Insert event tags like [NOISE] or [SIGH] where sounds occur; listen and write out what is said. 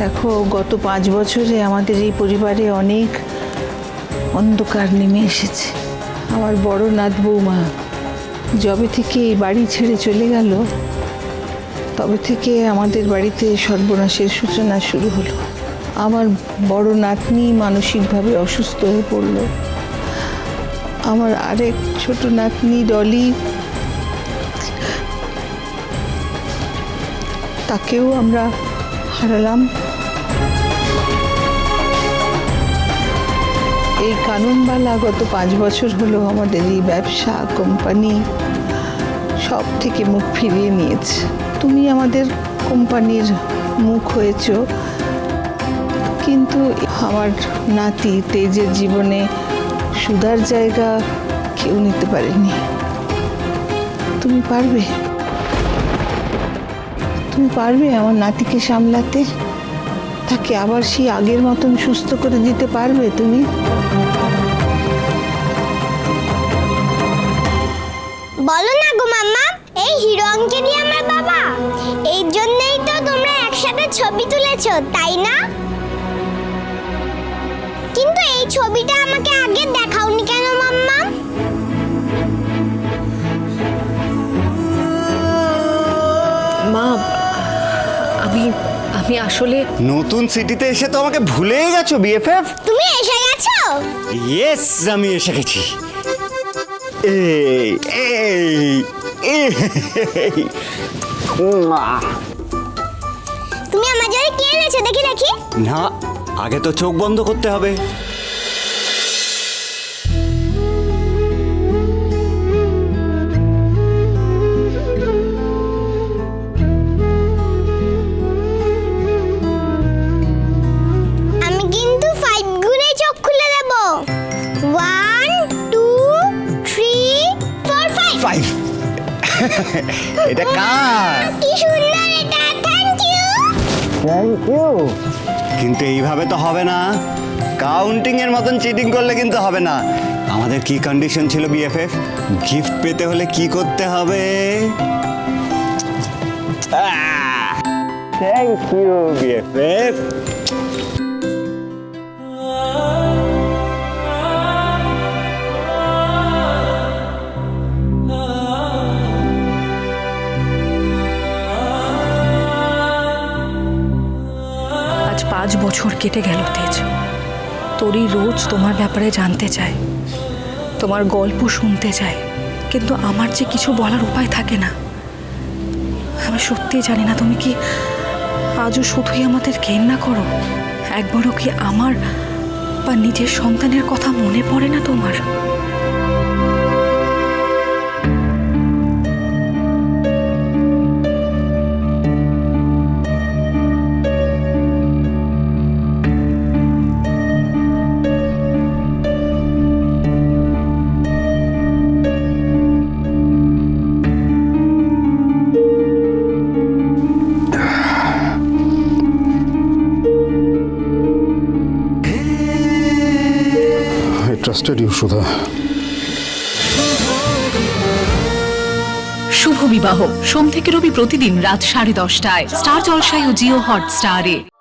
দেখো, গত পাঁচ বছরে আমাদের এই পরিবারে অনেক অন্ধকার নেমে এসেছে। আমার বড় নাথ বৌমা যবে থেকে এই বাড়ি ছেড়ে চলে গেল, তবে থেকে আমাদের বাড়িতে সর্বনাশের সূচনা শুরু হলো। আমার বড় নাতনি মানসিকভাবে অসুস্থ হয়ে পড়ল। আমার আরেক ছোট নাতনি ডলি তাকেও আমরা হারালাম। এই কানুনবালা গত পাঁচ বছর হলো আমাদের এই ব্যবসা, কোম্পানি সব থেকে মুখ ফিরিয়ে নিয়েছে। তুমি আমাদের কোম্পানির মুখ হয়েছ। কিন্তু আমার নাতি তেজের জীবনে সুধার জায়গা কেউ নিতে পারেনি। তুমি পারবে? তুমি পারবে আমার নাতিকে সামলাতে? তাকে আবার সেই আগের মতন সুস্থ করে দিতে পারবে তুমি? বলো না গো মাম্মা এই হিরো অঙ্কেরই আমার বাবা। এই জন্যই তো তোমরা একসাথে ছবি তুলেছো তাই না? কিন্তু এই ছবিটা আমাকে আগে দেখাওনি কেন মাম্মা? মা আমি আমি আসলে নতুন সিটিতে এসে তো আমাকে ভুলেই গেছো বিএফএফ তুমি এসে গেছো? ইয়েস আমি এসে গেছি। এই এই এই। তুমি আমার জন্য কি এনেছো? দেখি দেখি। না আগে তো চোখ বন্ধ করতে হবে। [LAUGHS] এটা কার? কি সুন্দর এটা থ্যাংক ইউ থ্যাংক ইউ কিন্তু এইভাবে তো হবে না। কাউন্টিং এর মতন চিটিং করলে কিন্তু হবে না। আমাদের কি কন্ডিশন ছিল বিএফএফ গিফট পেতে হলে কি করতে হবে? থ্যাংক ইউ বিএফএফ পাঁচ বছর কেটে গেল তেজ। তোরই রোজ তোমার ব্যাপারে জানতে চায়, তোমার গল্প শুনতে চায়, কিন্তু আমার যে কিছু বলার উপায় থাকে না। আমি সত্যিই জানি না তুমি কি আজও শুধুই আমাদের ঘেন্না করো। একবারও কি আমার বা নিজের সন্তানের কথা মনে পড়ে না তোমার? I ইউ সুধা। শুভ বিবাহ। সোম থেকে রবি প্রতিদিন রাত সাড়ে দশটায়। স্টার জলসায় ও জিও হট স্টারে